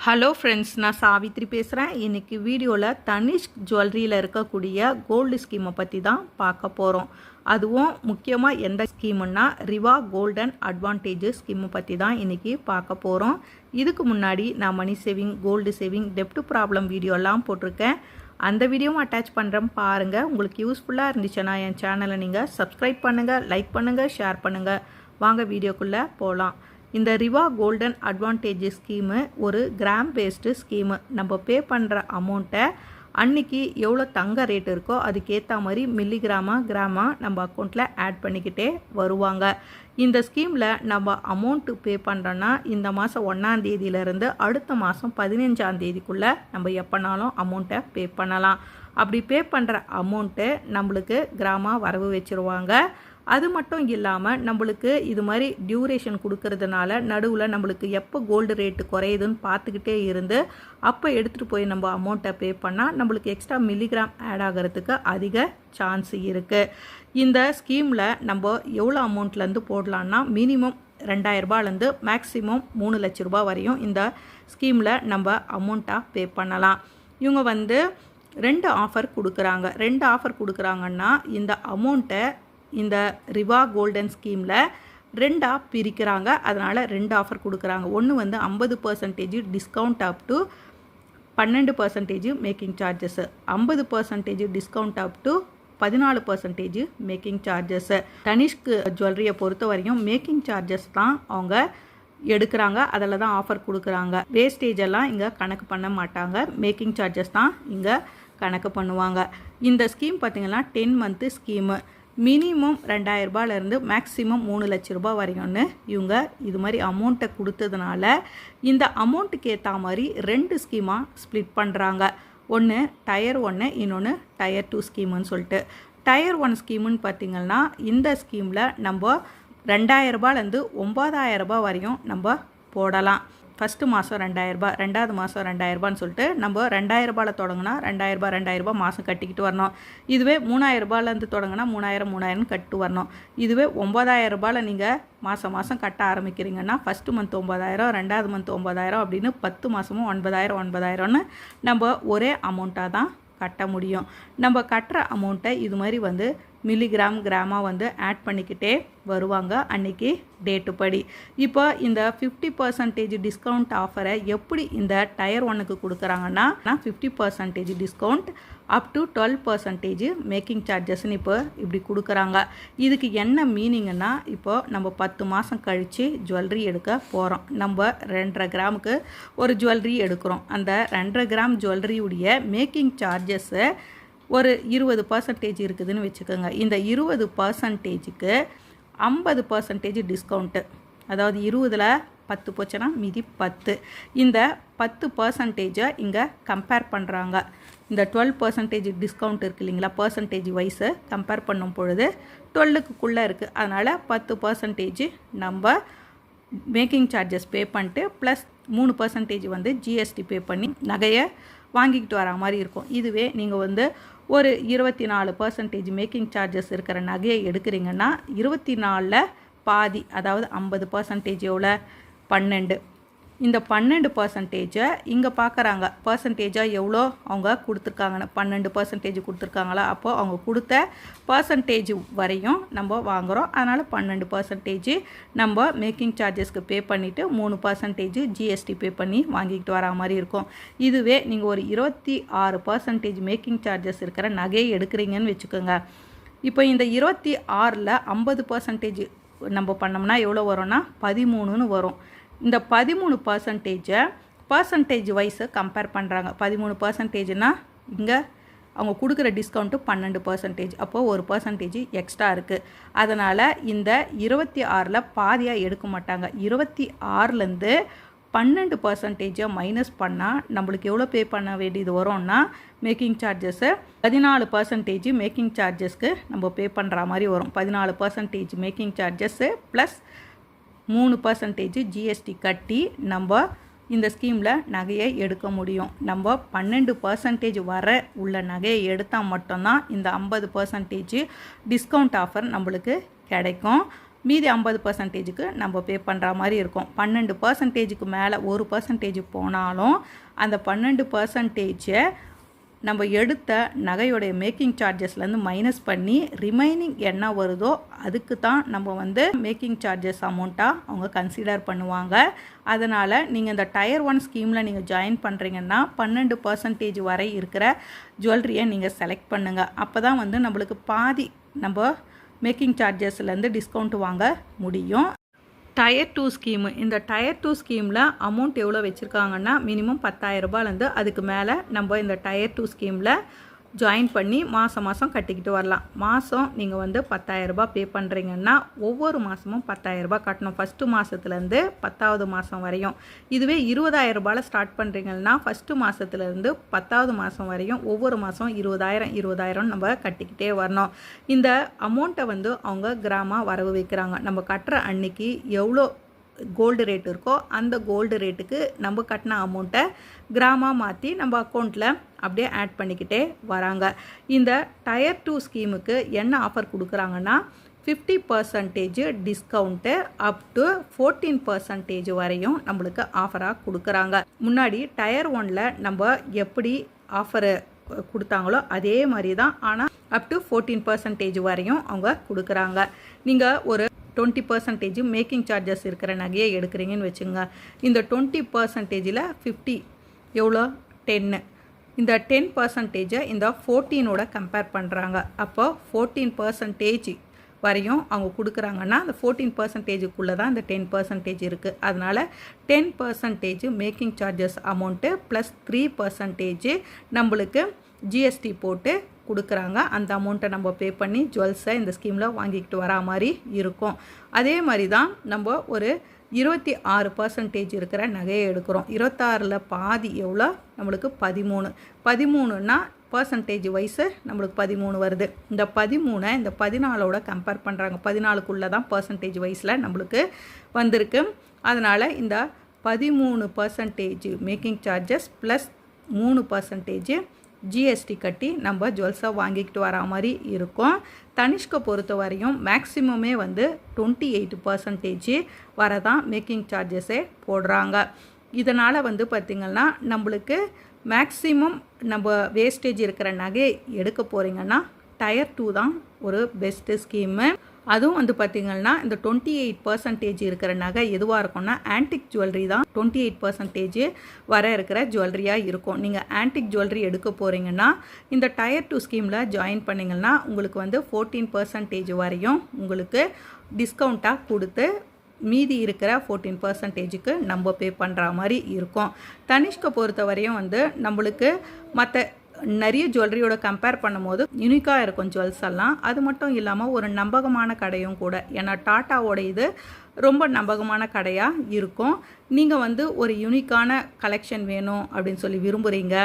Hello friends நான் சாவித்ரி பேசுகிறேன் இன்றைக்கி வீடியோவில் தனிஷ்க் ஜுவல்லரியில் இருக்கக்கூடிய கோல்டு ஸ்கீமை பற்றி தான் பார்க்க போகிறோம் அதுவும் முக்கியமாக எந்த ஸ்கீமுன்னா ரிவா கோல்டன் அட்வான்டேஜஸ் ஸ்கீமை பற்றி தான் இன்றைக்கி பார்க்க போகிறோம் இதுக்கு முன்னாடி நான் மணி சேவிங் கோல்டு சேவிங் டெப்ட் ப்ராப்ளம் வீடியோலாம் போட்டிருக்கேன். அந்த வீடியோவும் அட்டாச் பண்ணுறேன் பாருங்கள் உங்களுக்கு யூஸ்ஃபுல்லாக இருந்துச்சுன்னா என் சேனலை நீங்கள் சப்ஸ்கிரைப் பண்ணுங்கள் லைக் பண்ணுங்கள் ஷேர் பண்ணுங்கள் வாங்க வீடியோக்குள்ளே போகலாம் இந்த ரிவா கோல்டன் அட்வான்டேஜ் ஸ்கீமு ஒரு கிராம் பேஸ்டு ஸ்கீமு நம்ம பே பண்ணுற அமௌண்ட்டை அன்னைக்கு எவ்வளோ தங்க ரேட் இருக்கோ அதுக்கேற்ற மாதிரி மில்லிகிராமா கிராமா நம்ம அக்கௌண்ட்டில் ஆட் பண்ணிக்கிட்டே வருவாங்க. இந்த ஸ்கீமில் நம்ம அமௌண்ட்டு பே பண்ணுறோன்னா இந்த மாதம் ஒன்றாந்தேதியிலேருந்து அடுத்த மாதம் பதினஞ்சாந்தேதிக்குள்ளே நம்ம எப்போனாலும் அமௌண்ட்டை பே பண்ணலாம். அப்படி பே பண்ணுற அமௌண்ட்டு நம்மளுக்கு கிராமா வரவு வச்சுருவாங்க. அது மட்டும் இல்லாமல் நம்மளுக்கு இது மாதிரி டியூரேஷன் கொடுக்கறதுனால நடுவில் நம்மளுக்கு எப்போ கோல்டு ரேட்டு குறையுதுன்னு பார்த்துக்கிட்டே இருந்து அப்போ எடுத்துகிட்டு போய் நம்ம அமௌண்ட்டை பே பண்ணால் நம்மளுக்கு எக்ஸ்ட்ரா மில்லிகிராம் ஆட் ஆகிறதுக்கு அதிக சான்ஸ் இருக்குது இந்த ஸ்கீமில் நம்ம எவ்வளோ அமௌண்ட்லேருந்து போடலான்னா மினிமம் ரெண்டாயிரரூபாலேருந்து மேக்ஸிமம் மூணு லட்ச ரூபா வரையும் இந்த ஸ்கீமில் நம்ம அமௌண்ட்டாக பே பண்ணலாம். இவங்க வந்து ரெண்டு ஆஃபர் கொடுக்குறாங்க. ரெண்டு ஆஃபர் கொடுக்குறாங்கன்னா இந்த அமௌண்ட்டை இந்த ரிவா கோல்டன் ஸ்கீமில் ரெண்டாக பிரிக்கிறாங்க. அதனால் ரெண்டு ஆஃபர் கொடுக்குறாங்க. ஒன்று வந்து ஐம்பது பர்சன்டேஜ் டிஸ்கவுண்ட் அப் டு பன்னெண்டு பர்சன்டேஜ் மேக்கிங் சார்ஜஸ்ஸு ஐம்பது பர்சன்டேஜ் டிஸ்கவுண்ட் அப் டு பதினாலு பர்சன்டேஜ் மேக்கிங் சார்ஜஸ்ஸு தனிஷ்கு ஜுவல்லரியை பொறுத்த வரையும் மேக்கிங் சார்ஜஸ் தான் அவங்க எடுக்கிறாங்க. அதில் தான் ஆஃபர் கொடுக்குறாங்க. வேஸ்டேஜ் எல்லாம் இங்கே கணக்கு பண்ண மாட்டாங்க. மேக்கிங் சார்ஜஸ் தான் இங்கே கணக்கு பண்ணுவாங்க. இந்த ஸ்கீம் பார்த்திங்கன்னா டென் மந்த்து ஸ்கீமு மினிமம் ரெண்டாயிரரூபாலேருந்து மேக்ஸிமம் மூணு லட்ச ரூபா வரைக்கும்னு இவங்க இது மாதிரி அமௌண்ட்டை கொடுத்ததுனால இந்த அமௌண்ட்டுக்கு ஏற்ற மாதிரி ரெண்டு ஸ்கீமாக ஸ்ப்ளிட் பண்ணுறாங்க ஒன்று டயர் ஒன்று இன்னொன்று டயர் டூ ஸ்கீமுன்னு சொல்லிட்டு. டயர் ஒன் ஸ்கீமுன்னு பார்த்திங்கன்னா இந்த ஸ்கீமில் நம்ம ரெண்டாயிரரூபாலேருந்து ஒம்பதாயிரரூபா வரையும் நம்ம போடலாம். ஃபஸ்ட்டு மாதம் ரெண்டாயிரரூபா ரெண்டாவது மாதம் ரெண்டாயிரரூபான்னு சொல்லிட்டு நம்ம ரெண்டாயிரரூபாவில் தொடங்கினா ரெண்டாயிரரூபா ரெண்டாயிரரூபா மாதம் கட்டிக்கிட்டு வரணும். இதுவே மூணாயிரரூபாலேருந்து தொடங்கினா மூணாயிரம் மூணாயிரம் கட்டு வரணும். இதுவே ஒம்பதாயிரரூபாவில் நீங்கள் மாதம் மாதம் கட்ட ஆரம்பிக்கிறீங்கன்னா ஃபஸ்ட்டு மந்த் ஒம்பதாயிரம் ரெண்டாவது மந்த் ஒம்பதாயிரம் அப்படின்னு பத்து மாதமும் ஒன்பதாயிரம் ஒன்பதாயிரம்னு நம்ம ஒரே அமௌண்ட்டாக தான் கட்ட முடியும். நம்ம கட்டுற அமௌண்ட்டை இது மாதிரி வந்து மில்லிகிராம் கிராமாக வந்து ஆட் பண்ணிக்கிட்டே வருவாங்க அன்றைக்கி டேட்டு படி. இப்போ இந்த ஃபிஃப்டி பர்சன்டேஜ் டிஸ்கவுண்ட் ஆஃபரை எப்படி இந்த டயர் ஒன்னுக்கு கொடுக்குறாங்கன்னா fifty percentage discount up to twelve percentage making சார்ஜஸ்ன்னு இப்போ இப்படி கொடுக்குறாங்க. இதுக்கு என்ன மீனிங்னா இப்போ நம்ம பத்து மாதம் கழித்து ஜுவல்லரி எடுக்க போகிறோம் நம்ம ரெண்டரை கிராமுக்கு ஒரு ஜுவல்லரி எடுக்கிறோம். அந்த ரெண்டரை கிராம் ஜுவல்லரியுடைய மேக்கிங் சார்ஜஸ்ஸை ஒரு இருபது பர்சன்டேஜ் இருக்குதுன்னு வச்சுக்கோங்க. இந்த இருபது பர்சன்டேஜுக்கு ஐம்பது பர்சன்டேஜ் டிஸ்கவுண்ட்டு அதாவது இருபதில் பத்து போச்சுன்னா மீதி பத்து. இந்த பத்து பர்சன்டேஜை இங்கே கம்பேர் பண்ணுறாங்க இந்த டுவெல் பர்சன்டேஜ் டிஸ்கவுண்ட் இருக்குது இல்லைங்களா? பர்சன்டேஜ் வைஸு கம்பேர் பண்ணும் பொழுது டுவெல்லுக்குள்ளே இருக்குது அதனால் பத்து பர்சன்டேஜ் நம்ம மேக்கிங் சார்ஜஸ் பே பண்ணிட்டு ப்ளஸ் மூணு பர்சன்டேஜ் வந்து ஜிஎஸ்டி பே பண்ணி நகையை வாங்கிக்கிட்டு வர மாதிரி இருக்கும். இதுவே நீங்கள் வந்து ஒரு இருபத்தி நாலு பர்சன்டேஜ் மேக்கிங் சார்ஜஸ் இருக்கிற நகையை எடுக்கிறீங்கன்னா இருபத்தி நாலில் பாதி அதாவது ஐம்பது பர்சன்டேஜ் எவ்வளோ பன்னெண்டு இந்த பன்னெண்டு பர்சன்டேஜை இங்கே பார்க்குறாங்க பர்சன்டேஜாக எவ்வளோ அவங்க கொடுத்துருக்காங்கன்னு. பன்னெண்டு பர்சன்டேஜ் கொடுத்துருக்காங்களா? அப்போது அவங்க கொடுத்த பர்சன்டேஜ் வரையும் நம்ம வாங்குகிறோம் அதனால் பன்னெண்டு பர்சன்டேஜ் நம்ம மேக்கிங் சார்ஜஸ்க்கு பே பண்ணிவிட்டு மூணு பர்சன்டேஜ் ஜிஎஸ்டி பே பண்ணி வாங்கிக்கிட்டு வரா மாதிரி இருக்கும். இதுவே நீங்கள் ஒரு இருபத்தி ஆறு பர்சன்டேஜ் மேக்கிங் சார்ஜஸ் இருக்கிற நகையை எடுக்கிறீங்கன்னு வச்சுக்கோங்க. இப்போ இந்த இருபத்தி ஆறில் ஐம்பது பர்சன்டேஜ் நம்ம பண்ணோம்னா எவ்வளோ வரும்னா? பதிமூணுன்னு வரும். இந்த பதிமூணு பர்சன்டேஜை பர்சன்டேஜ் வைஸை கம்பேர் பண்ணுறாங்க பதிமூணு பர்சன்டேஜ்னால் இங்கே அவங்க கொடுக்குற டிஸ்கவுண்ட்டு பன்னெண்டு பர்சன்டேஜ் அப்போது ஒரு பர்சன்டேஜ் எக்ஸ்ட்ரா இருக்குது அதனால் இந்த இருபத்தி ஆறில் பாதியாக எடுக்க மாட்டாங்க. இருபத்தி ஆறுலேருந்து பன்னெண்டு பர்சன்டேஜை மைனஸ் பண்ணால் நம்மளுக்கு எவ்வளோ பே பண்ண வேண்டியது வரும்னா மேக்கிங் சார்ஜஸ்ஸு பதினாலு பர்சன்டேஜ் மேக்கிங் சார்ஜஸ்க்கு நம்ம பே பண்ணுற மாதிரி வரும். பதினாலு பர்சன்டேஜ் மேக்கிங் சார்ஜஸ்ஸு ப்ளஸ் மூணு பர்சன்டேஜ் ஜிஎஸ்டி கட்டி நம்ம இந்த ஸ்கீமில் நகையை எடுக்க முடியும். நம்ம பன்னெண்டு பர்சன்டேஜ் வர உள்ள நகையை எடுத்தால் மட்டும்தான் இந்த ஐம்பது பர்சன்டேஜ் டிஸ்கவுண்ட் ஆஃபர் நம்மளுக்கு கிடைக்கும். மீதி ஐம்பது பர்சன்டேஜுக்கு நம்ம பே பண்ணுற மாதிரி இருக்கும். பன்னெண்டு பர்சன்டேஜுக்கு மேலே ஒரு பர்சன்டேஜ் போனாலும் அந்த பன்னெண்டு பர்சன்டேஜை நம்ம எடுத்த நகையோடைய மேக்கிங் சார்ஜஸ்லேருந்து மைனஸ் பண்ணி ரிமைனிங் என்ன வருதோ அதுக்கு தான் நம்ம வந்து மேக்கிங் சார்ஜஸ் அமௌண்ட்டாக அவங்க கன்சிடர் பண்ணுவாங்க. அதனால் நீங்கள் இந்த டயர் ஒன் ஸ்கீமில் நீங்கள் ஜாயின் பண்ணுறீங்கன்னா பன்னெண்டு பர்சன்டேஜ் வரை இருக்கிற ஜுவல்லரியை நீங்கள் செலக்ட் பண்ணுங்கள் அப்போ தான் வந்து நம்மளுக்கு பாதி நம்ம மேக்கிங் சார்ஜஸ்லேருந்து டிஸ்கவுண்ட் வாங்க முடியும். டயர் டூ ஸ்கீமு இந்த டயர் டூ ஸ்கீமில் அமௌண்ட் எவ்வளோ வச்சுருக்காங்கன்னா மினிமம் பத்தாயிரரூபாலேருந்து அதுக்கு மேலே நம்ம இந்த டயர் டூ ஸ்கீமில் ஜாயின் பண்ணி மாதம் மாதம் கட்டிக்கிட்டு வரலாம். மாதம் நீங்கள் வந்து பத்தாயிரரூபா பே பண்ணுறீங்கன்னா ஒவ்வொரு மாதமும் பத்தாயிரரூபா கட்டணும். ஃபஸ்ட்டு மாதத்துலேருந்து பத்தாவது மாதம் வரையும். இதுவே இருபதாயிரரூபாவில் ஸ்டார்ட் பண்ணுறீங்கன்னா ஃபஸ்ட்டு மாதத்துலேருந்து பத்தாவது மாதம் வரையும் ஒவ்வொரு மாதம் இருபதாயிரம் இருபதாயிரம் நம்ம கட்டிக்கிட்டே வரணும். இந்த அமௌண்ட்டை வந்து அவங்க கிராமாக வரவு வைக்கிறாங்க. நம்ம கட்டுற அன்னைக்கு எவ்வளோ கோல்டு ரேட் இருக்கோ அந்த கோல்டு ரேட்டுக்கு நம்ம கட்டின அமௌண்ட்டை கிராமாக மாற்றி நம்ம அக்கௌண்ட்டில் அப்படியே ஆட் பண்ணிக்கிட்டே வராங்க. இந்த டயர் டூ ஸ்கீமுக்கு என்ன ஆஃபர் கொடுக்குறாங்கன்னா fifty percentage discount up to fourteen percentage வரையும் நம்மளுக்கு ஆஃபராக கொடுக்குறாங்க. முன்னாடி டயர் ஒனில் நம்ம எப்படி ஆஃபரு கொடுத்தாங்களோ அதே மாதிரி தான் ஆனால் அப் டு ஃபோர்டீன் பர்சன்டேஜ் வரையும் அவங்க கொடுக்குறாங்க. நீங்கள் ஒரு டுவெண்ட்டி பர்சன்டேஜ் மேக்கிங் சார்ஜஸ் இருக்கிற நகையை எடுக்கிறீங்கன்னு வச்சுங்க இந்த டுவெண்ட்டி பர்சன்டேஜில் ஃபிஃப்டி எவ்வளோ? டென்னு இந்த டென் பர்சன்டேஜை இந்த ஃபோர்டீனோட கம்பேர் பண்ணுறாங்க அப்போ ஃபோர்டீன் பர்சன்டேஜ் வரையும் அவங்க கொடுக்குறாங்கன்னா அந்த ஃபோர்டீன் பர்சன்டேஜுக்குள்ளே தான் இந்த டென் பர்சன்டேஜ் இருக்குது அதனால் ten percentage making charges amount plus three percentage நம்மளுக்கு ஜிஎஸ்டி போட்டு கொடுக்குறாங்க. அந்த அமௌண்ட்டை நம்ம பே பண்ணி ஜுவல்ஸை இந்த ஸ்கீமில் வாங்கிக்கிட்டு வரா மாதிரி இருக்கும். அதே மாதிரி தான் நம்ம ஒரு இருபத்தி ஆறு பர்சன்டேஜ் இருக்கிற நகையை எடுக்கிறோம். இருபத்தாறில் பாதி எவ்வளோ? நம்மளுக்கு பதிமூணு. பதிமூணுன்னா பர்சன்டேஜ் வைஸு நம்மளுக்கு பதிமூணு வருது. இந்த பதிமூணை இந்த பதினாலோட கம்பேர் பண்ணுறாங்க பதினாலுக்குள்ளே தான் பர்சன்டேஜ் வைஸில் நம்மளுக்கு வந்திருக்கு. அதனால் இந்த பதிமூணு பர்சன்டேஜ் மேக்கிங் சார்ஜஸ் ப்ளஸ் மூணு பர்சன்டேஜ் ஜிஎஸ்டி கட்டி நம்ம ஜுவல்ஸாக வாங்கிக்கிட்டு வரா மாதிரி இருக்கும். தனிஷ்கை பொறுத்த வரையும் மேக்ஸிமமே வந்து டுவெண்ட்டி எயிட் பர்சன்டேஜ் வரதான் மேக்கிங் சார்ஜஸே போடுறாங்க. இதனால் வந்து பார்த்திங்கன்னா நம்மளுக்கு மேக்ஸிமம் நம்ம வேஸ்டேஜ் இருக்கிற நகை எடுக்க போகிறீங்கன்னா டயர் டூ தான் ஒரு பெஸ்ட்டு ஸ்கீமு அதுவும் வந்து பார்த்திங்கன்னா இந்த டுவெண்ட்டி எயிட் பர்சன்டேஜ் இருக்கிற நகை எதுவாக இருக்கும்னா ஆன்டிக் ஜுவல்லரி தான் டுவெண்ட்டி எயிட் பர்சன்டேஜ் வர இருக்கிற ஜுவல்லரியாக இருக்கும். நீங்கள் ஆன்டிக் ஜுவல்லரி எடுக்க போகிறீங்கன்னா இந்த டயர் டூ ஸ்கீமில் ஜாயின் பண்ணிங்கன்னா உங்களுக்கு வந்து ஃபோர்டீன் பர்சன்டேஜ் வரையும் உங்களுக்கு டிஸ்கவுண்ட்டாக கொடுத்து மீதி இருக்கிற ஃபோர்டீன் பர்சன்டேஜுக்கு நம்ம பே பண்ணுற மாதிரி இருக்கும். தனிஷ்கை பொறுத்த வரையும் வந்து நம்மளுக்கு மற்ற நிறைய ஜுவல்லரியோட கம்பேர் பண்ணும்போது யூனிக்காக இருக்கும் ஜுவல்ஸ் எல்லாம். அது மட்டும் இல்லாமல் ஒரு நம்பகமான கடையும் கூட. ஏன்னா டாட்டாவோட இது ரொம்ப நம்பகமான கடையாக இருக்கும். நீங்கள் வந்து ஒரு யூனிக்கான கலெக்ஷன் வேணும் அப்படின்னு சொல்லி விரும்புகிறீங்க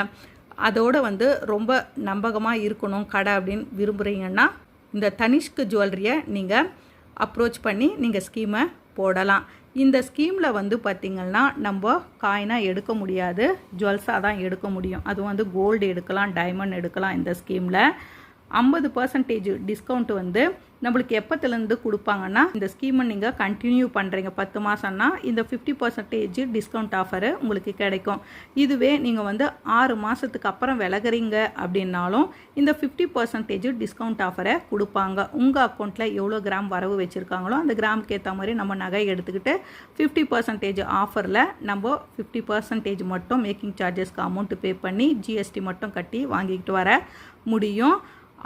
அதோடு வந்து ரொம்ப நம்பகமாக இருக்கணும் கடை அப்படின்னு விரும்புகிறீங்கன்னா இந்த தனிஷ்க் ஜுவல்லரியை நீங்கள் அப்ரோச் பண்ணி நீங்கள் ஸ்கீமை போடலாம். இந்த ஸ்கீமில் வந்து பார்த்திங்கன்னா நம்ம காயினாக எடுக்க முடியாது. ஜுவல்ஸாக தான் எடுக்க முடியும். அதுவும் வந்து கோல்டு எடுக்கலாம் டைமண்ட் எடுக்கலாம் இந்த ஸ்கீமில் ஐம்பது பர்சன்டேஜ் டிஸ்கவுண்ட் வந்து நம்மளுக்கு எப்போத்துலேருந்து கொடுப்பாங்கன்னா இந்த ஸ்கீமை நீங்கள் கண்டினியூ பண்ணுறீங்க பத்து மாதம்னா இந்த ஃபிஃப்டி பர்சன்டேஜ் டிஸ்கவுண்ட் ஆஃபரு உங்களுக்கு கிடைக்கும். இதுவே நீங்கள் வந்து ஆறு மாதத்துக்கு அப்புறம் விலகுறீங்க அப்படின்னாலும் இந்த ஃபிஃப்டி பர்சன்டேஜ் டிஸ்கவுண்ட் ஆஃபரை கொடுப்பாங்க. உங்கள் அக்கௌண்ட்டில் எவ்வளோ கிராம் வரவு வச்சுருக்காங்களோ அந்த கிராமுக்கு ஏற்ற மாதிரி நம்ம நகை எடுத்துக்கிட்டு ஃபிஃப்டி பர்சன்டேஜ் ஆஃபரில் நம்ம ஃபிஃப்டி பர்சன்டேஜ் மட்டும் மேக்கிங் சார்ஜஸ்க்கு அமௌண்ட்டு பே பண்ணி ஜிஎஸ்டி மட்டும் கட்டி வாங்கிக்கிட்டு வர முடியும்.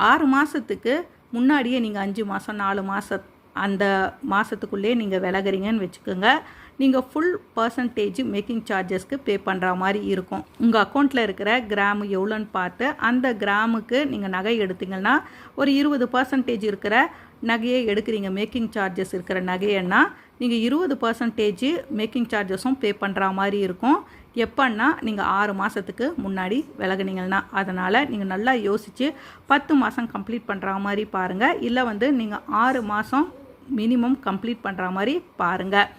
ஆறு மாதத்துக்கு முன்னாடியே நீங்கள் அஞ்சு மாதம் நாலு மாதம் அந்த மாதத்துக்குள்ளே நீங்கள் விலகுறீங்கன்னு வச்சுக்கோங்க. நீங்கள் ஃபுல் பர்சன்டேஜ் மேக்கிங் சார்ஜஸ்க்கு பே பண்ணுற மாதிரி இருக்கும். உங்கள் அக்கௌண்ட்டில் இருக்கிற கிராமு எவ்வளோன்னு பார்த்து அந்த கிராமுக்கு நீங்கள் நகை எடுத்தீங்கன்னா ஒரு இருபது பர்சன்டேஜ் இருக்கிற நகையை எடுக்கிறீங்க மேக்கிங் சார்ஜஸ் இருக்கிற நகையன்னா நீங்கள் இருபது பர்சன்டேஜ் மேக்கிங் சார்ஜஸும் பே பண்ணுற மாதிரி இருக்கும். எப்போன்னா நீங்கள் ஆறு மாதத்துக்கு முன்னாடி விலகுனீங்கன்னா அதனால் நீங்கள் நல்லா யோசித்து பத்து மாதம் கம்ப்ளீட் பண்ணுற மாதிரி பாருங்கள் இல்லை வந்து நீங்கள் ஆறு மாதம் மினிமம் கம்ப்ளீட் பண்ணுற மாதிரி பாருங்கள்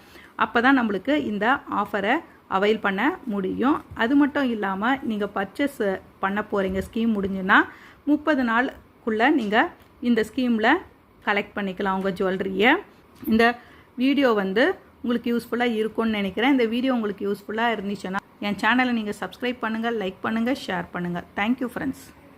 அப்போ தான் நம்மளுக்கு இந்த ஆஃபரை அவைல் பண்ண முடியும். அது மட்டும் இல்லாமல் நீங்கள் பர்ச்சேஸ் பண்ண போகிறீங்க ஸ்கீம் முடிஞ்சுன்னா முப்பது நாளுக்குள்ளே நீங்கள் இந்த ஸ்கீமில் கலெக்ட் பண்ணிக்கலாம் உங்கள் ஜுவல்லரியை இந்த வீடியோ வந்து உங்களுக்கு யூஸ்ஃபுல்லாக இருக்கும்னு நினைக்கிறேன். இந்த வீடியோ உங்களுக்கு யூஸ்ஃபுல்லாக இருந்துச்சுன்னா என் சேனலை நீங்கள் சப்ஸ்கிரைப் பண்ணுங்கள் லைக் பண்ணுங்கள் ஷேர் பண்ணுங்கள் தேங்க்யூ ஃப்ரெண்ட்ஸ்